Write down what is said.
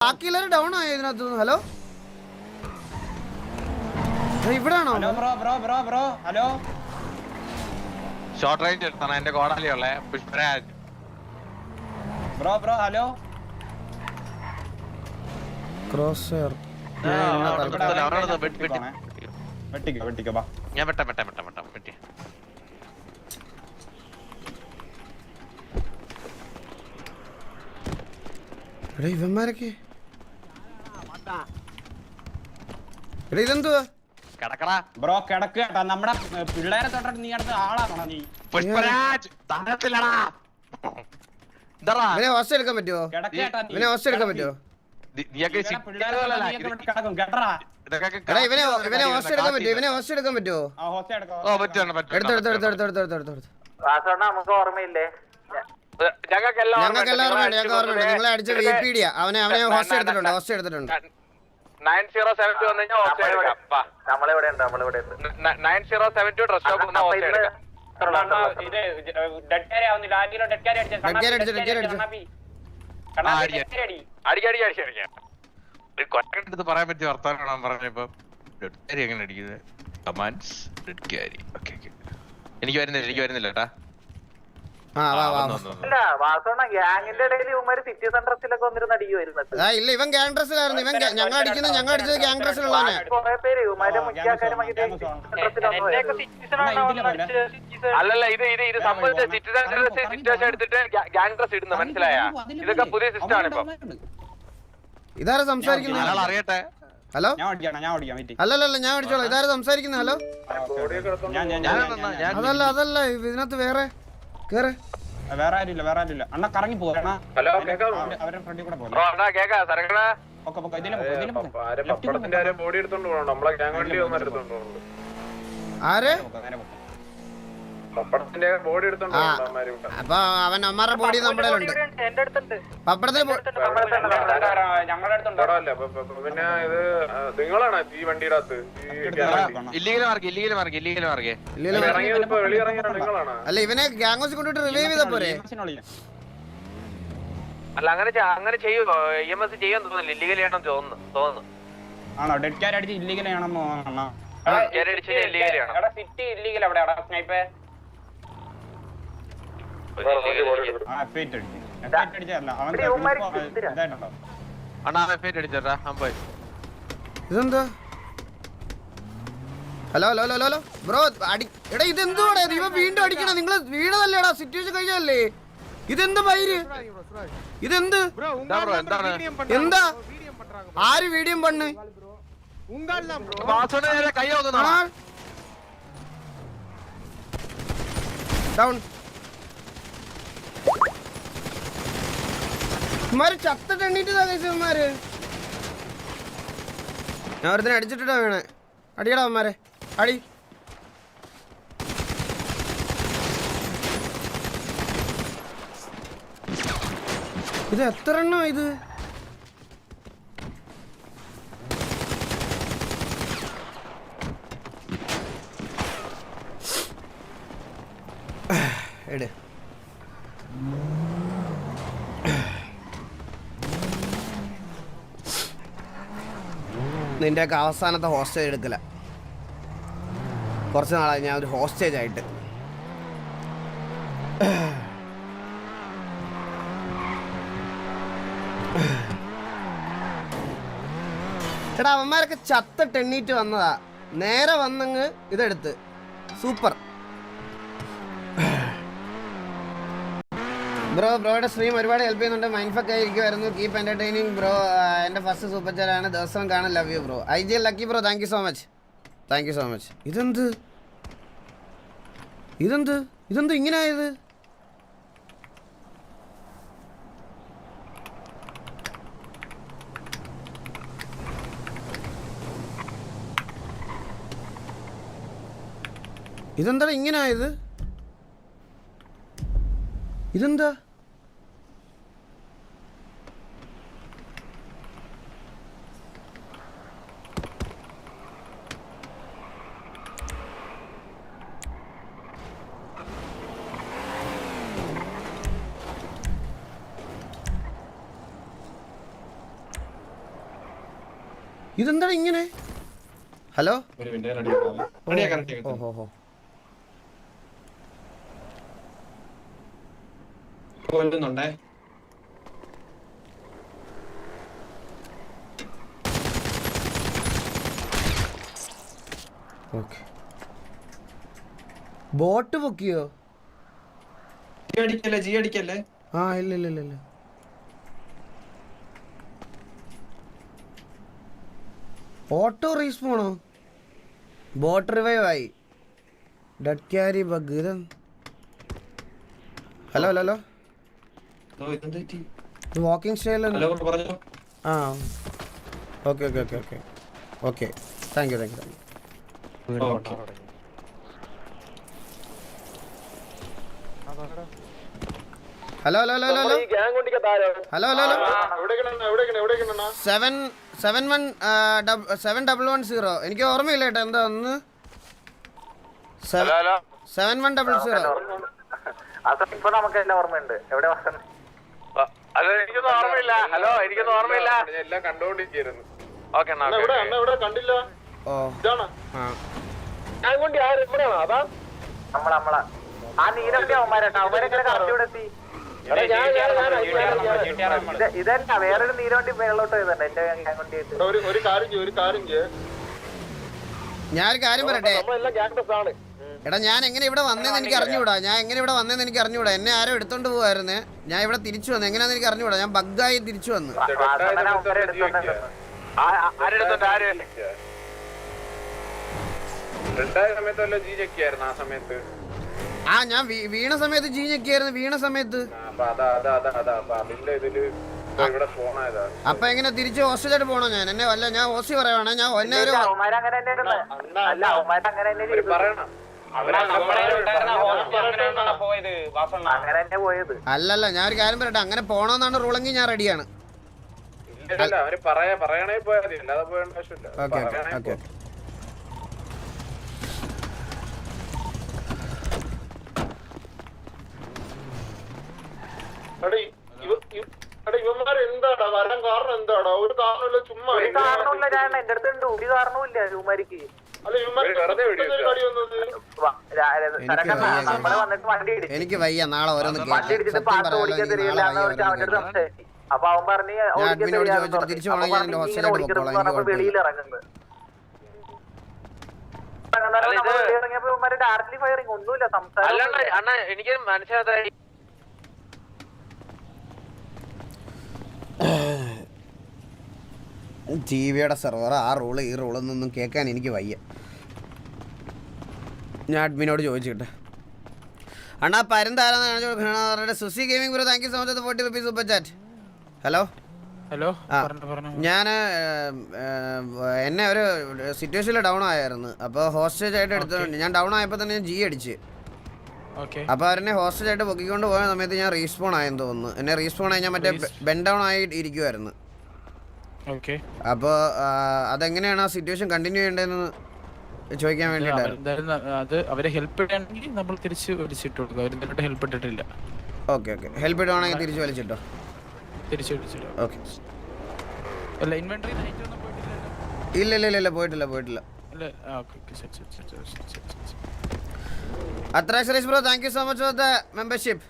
ബാക്കിയുള്ളവർ ഡൗൺ ആയോ ഇതിനകത്ത് hello ഇവിടാണോ? Hello bro bro bro bro hello short range എടുത്താണ്. എന്റെ കോടാലിയുള്ളേ Pushparaj bro bro hello cross. വെട്ടിക്കോ വെട്ടിക്കോ ബാ ഞാൻ വെട്ടാം വെട്ടാം വെട്ടാം വെട്ടാം. വെട്ടി. എടാ ഇവന്മാരൊക്കെ എടാ ഇതെന്തുവാ? കിടക്കടാ. ബ്രോ കിടക്ക് നമ്മടെ പിള്ളേരെ തൊട്ടിട്ട് നീ അടുത്ത് ആളാണോ നീ പുഷ്പരാജ് ഇവനെ ഹോസ്റ്റൽ എടുക്കാൻ പറ്റുമോ കിടക്ക് കേട്ടോ നീ. ഇവനെ ഹോസ്റ്റൽ എടുക്കാൻ. പറ്റുമോ നീ- നീയൊക്കെ ഇവിടെ പിള്ളേരെ തൊട്ടിട്ട് നീയൊക്കെ ഇത് ഇവിടെ കിടക്കും. എടാ ഇവനെ ഹോസ്റ്റൽ എടുക്കാൻ പറ്റുമോ ഹോസ്റ്റൽ എടുക്കാൻ പറ്റുമോ ആ ഹോസ്റ്റൽ എടുക്കോ നമുക്ക് ഓർമ്മയില്ലേ? ഞങ്ങൾക്ക് എല്ലാവർക്കും ഉണ്ട് ഞങ്ങൾക്ക് ഓർമ്മയുണ്ട് നിങ്ങളെ അടിച്ച വിപിഡിയ അവനെ അവനെ ഹോസ്റ്റ് എടുത്തിട്ടുണ്ട് ഹോസ്റ്റ് എടുത്തിട്ടുണ്ട്. എനിക്ക് വരുന്നില്ല എനിക്ക് വരുന്നില്ല കേട്ടാ ഇല്ല ഇവൻ ഗ്യാങ് ഡ്രസ്സിലായിരുന്നു ഇവൻ ഞങ്ങൾ അടിക്കുന്നത് ഞങ്ങൾ അടിച്ചത് ഗ്യാങ് song, അല്ലല്ല ഇത് ഇത് ഇത് സംബന്ധിച്ച സിറ്റിസൺ സിറ്റുവേഷൻ എടുത്തിട്ട് ഗ്യാങ് ഡ്രസ് ഇടുന്നു മനസ്സിലായ? ഇതൊക്കെ പുതിയ സിസ്റ്റം ആണ് ഇപ്പൊ. ഇതാരാ സംസാരിക്കുന്നത് അറിയട്ടെ. ഹലോ? അല്ലല്ല ഞാൻ അടിച്ചോളാം. ഇതാരാ സംസാരിക്കുന്നത് ഹലോ? അതല്ല അതല്ല ഇതിനകത്ത് വേറെ കൂടെ അപ്പൊ അവൻ അമ്മാരുടെ ബോഡി നമ്മുടെ പപ്പടത്തിന്റെ പിന്നെ ഇത് നിങ്ങളാണ് ഈ മാർക്ക് മാർക്ക് നിങ്ങളാണ് അല്ല ഇവനെ ഗ്യാങ്സ് കൊണ്ടിട്ട് റിലീവ് ചെയ്ത പോരെ അല്ല അങ്ങനെ അങ്ങനെ ചെയ്യുമോ ഇ എം എസ് ചെയ്യാൻ തോന്നുന്നില്ല ഇല്ലീഗൽ ആണെന്ന് തോന്നുന്നു തോന്നുന്നു ആണോ ഡെഡ് ക്യാരറ്റ് അടിച്ച് ഇല്ലീഗൽ ചെയ്യണമെന്ന് തോന്നണോ സിറ്റി ഇല്ലീഗൽ അവിടെ അടിച്ചല്ല അവൻ ഇതായിട്ടുണ്ടോ ഇതെന്താ? Hello hello hello hello bro അടി എടാ ഇതെന്തുവാടാ? ഇത്? ഇവ വീണ്ടും അടിക്കണം നിങ്ങൾ വീണതല്ലേടാ സിറ്റുവേഷൻ കഴിഞ്ഞല്ലേ ഇതെന്ത് പൈര് ഇതെന്ത്? എന്താ? ആര് വീഡിയം പണ്ണ്? ഡൗൺ ഇമാര് ചത്തിട്ട് എണ്ണീറ്റതാ ഇമാര് ഞാൻ ഒരുത്തിനെ അടിച്ചിട്ടാ വീണേ. അടിയടാ അവന്മാരെ. അടി. ഇത് എത്ര എണ്ണോ ഇത്? എട്. നിന്റെയൊക്കെ അവസാനത്തെ ഹോസ്റ്റേജ് എടുക്കല. കുറച്ച് നാളായി ഞാൻ ഒരു ഹോസ്റ്റേജ് ആയിട്ട്. എടാ അവന്മാരൊക്കെ ചത്തിട്ട് എണ്ണീറ്റ് വന്നതാ. നേരെ വന്നങ്ങ് ഇതെടുത്ത്. സൂപ്പർ. ബ്രോ ബ്രോയുടെ സ്ട്രീം ഒരുപാട് ഹെൽപ്പ് ചെയ്യുന്നുണ്ട്. മൈൻഡ് ഫക്ക് വരുന്നു കീപ്പ് എന്റർടൈനിങ് ബ്രോ എന്റെ ഫസ്റ്റ് സൂപ്പർ ചാനാണ് ദിവസം കാണാൻ love you bro I G lucky bro thank you so much thank you so much ഇതെന്ത്? ഇതെന്ത്? ഇതെന്ത് ഇങ്ങനെ ആയത്? ഇതെന്താ ഇങ്ങനെ ആയത്? ഇതെന്താ? ഇതെന്താണ് ഇങ്ങനെ? ഹലോ? ഓഹോ ഹോ കൊല്ലുന്നുണ്ടേ? ഓക്കെ. ബോട്ട് പൊക്കിയോ? ജി അടിക്കല്ലേ ജി അടിക്കല്ലേ? ആ ഇല്ല ഇല്ല ഇല്ല. ഓട്ടോ റീസ്പോണോ ബോട്ട് റിവൈവ് ആയി. ഡെഡ് ക്യാരി ബഗ് ഇത് hello hello hello walking style hello പറഞ്ഞോ. ആ. Okay okay okay okay okay thank you thank you thank you hello hello hello hello hello hello hello seven seven one seven double one zero എനിക്ക് ഓർമ്മയില്ല കേട്ടോ എന്താ ഒന്ന് seven one double zero ഇപ്പൊ നമുക്ക് എല്ലാം ഓർമ്മയുണ്ട്. എവിടെ വന്നത് അത് എനിക്കൊന്നും ഓർമ്മയില്ല. ഹലോ എനിക്കൊന്നും ഓർമ്മയില്ല. ഞാൻ എല്ലാം കണ്ടോണ്ടിരിക്കുന്നു ഓക്കെ അണ്ണ എവിടെ അണ്ണ എവിടെ കണ്ടില്ല? ഓ. ഇതാണ്? ആ. നമ്മള നമ്മളാ. നീരൊക്കെ അവന്മാരട്ടോ അവന്മാരെങ്ങനെ കറക്റ്റ് ഇവിടെ എത്തി? എടാ, ഞാൻ ഞാൻ ഞാൻ ഇത് ഇതല്ല വേറൊരു നീരോണ്ടി മേളോട്ട് പോയതന്നെ എന്റെ ഗ്യാങ് ഒരു ഒരു കാര്യം ഒരു കാര്യം. ഞാനൊരു കാര്യം പറയട്ടെ? എടാ ഞാൻ എങ്ങനെ ഇവിടെ വന്നേന്ന് എനിക്ക് അറിഞ്ഞുകൂടാ? ഞാൻ എങ്ങനെ ഇവിടെ വന്നേന്ന് എനിക്ക് അറിഞ്ഞുകൂടാ? എന്നെ ആരോ എടുത്തോണ്ട് പോവായിരുന്നു. ഞാൻ ഇവിടെ തിരിച്ചു വന്നു. എങ്ങനെയാന്ന് എനിക്ക് അറിഞ്ഞുകൂടാ? ഞാൻ ബഗ്ഗായി തിരിച്ചു വന്നു. ആ സമയത്ത്. ആ ഞാൻ വീണ സമയത്ത് ജി ഞെക്കിയായിരുന്നു വീണ സമയത്ത്. അപ്പൊ എങ്ങനെ തിരിച്ച് ഹോസ്റ്റലായിട്ട് പോണോ ഞാൻ? എന്നെ വല്ല ഞാൻ ഹോസ്റ്റൽ പറയുവാണ്. ഞാൻ എന്നെ ഒരു. പറയണം. അല്ലല്ല ഞാൻ ഒരു കാര്യം പറയട്ടെ. അങ്ങനെ പോണോന്നാണ് റൂളെങ്കിൽ ഞാൻ റെഡിയാണ് ഓക്കെ അവർ എന്ന് എന്റെ പറഞ്ഞു. ഒരു കാരണവും ഇല്ല പറഞ്ഞപ്പോ എനിക്ക് വെളിയിൽ ഇറങ്ങുന്നത്. നമ്മൾ വെളിയിൽ ഇറങ്ങിയപ്പോ ഇവന്മാര് ഫയറിങ് ഒന്നുമില്ല അല്ലാണ്ട് സംസാരം അണ്ണ എനിക്ക് മനസ്സിലാത്ത ടി വിയുടെ സെർവർ ആ റൂൾ ഈ റൂളെന്നൊന്നും കേൾക്കാൻ എനിക്ക് വയ്യ. ഞാൻ അഡ്മിനോട് ചോദിച്ചിട്ട്. അണ്ണാ പരന്താരാന്ന് Susi gaming bro thank you so much forty rupees super chat hello hello ഞാൻ എന്നെ ഒരു സിറ്റുവേഷനിൽ ഡൗൺ ആയിരുന്നു അപ്പോൾ ഹോസ്റ്റേജ് ആയിട്ട് എടുത്തിട്ടുണ്ട് ഞാൻ ഡൗൺ ആയപ്പോൾ തന്നെ ഞാൻ ജി അടിച്ച്. അപ്പൊ അവരെന്നെ ഹോസ്റ്റേജ് ആയിട്ട് പൊക്കിക്കൊണ്ട് പോയ സമയത്ത് ഞാൻ റീസ്പോൺ ആയെന്ന് തോന്നുന്നു. എന്നെ റീസ്പോൺ ആയി ഞാൻ മറ്റേ ബെൻഡൗൺ ആയി ഇരിക്കുമായിരുന്നു അപ്പോൾ അതെങ്ങനെയാണ് ആ സിറ്റുവേഷൻ കണ്ടിന്യൂ ചെയ്യേണ്ടതെന്ന് ചോദിക്കാൻ വേണ്ടിയിട്ടായിരുന്നു? അത് അവരെ ഹെൽപ്പ് ചെയ്യണമെങ്കിൽ നമ്മൾ തിരിച്ച് അവർ എന്നിട്ട് ഹെൽപ്പ് ഇട്ടിട്ടില്ല. ഓക്കെ ഓക്കെ ഹെൽപ്പ് ഇടുവാണെങ്കിൽ തിരിച്ചു വലിച്ചിട്ടോ തിരിച്ച് വിളിച്ചിട്ട്. ഓക്കെ അല്ല ഇൻവെന്ററി നൈറ്റ് ഒന്നും പോയിട്ടില്ലല്ലോ ഇല്ല ഇല്ല ഇല്ല പോയിട്ടില്ല പോയിട്ടില്ല. അത്ര bro thank you so much for the membership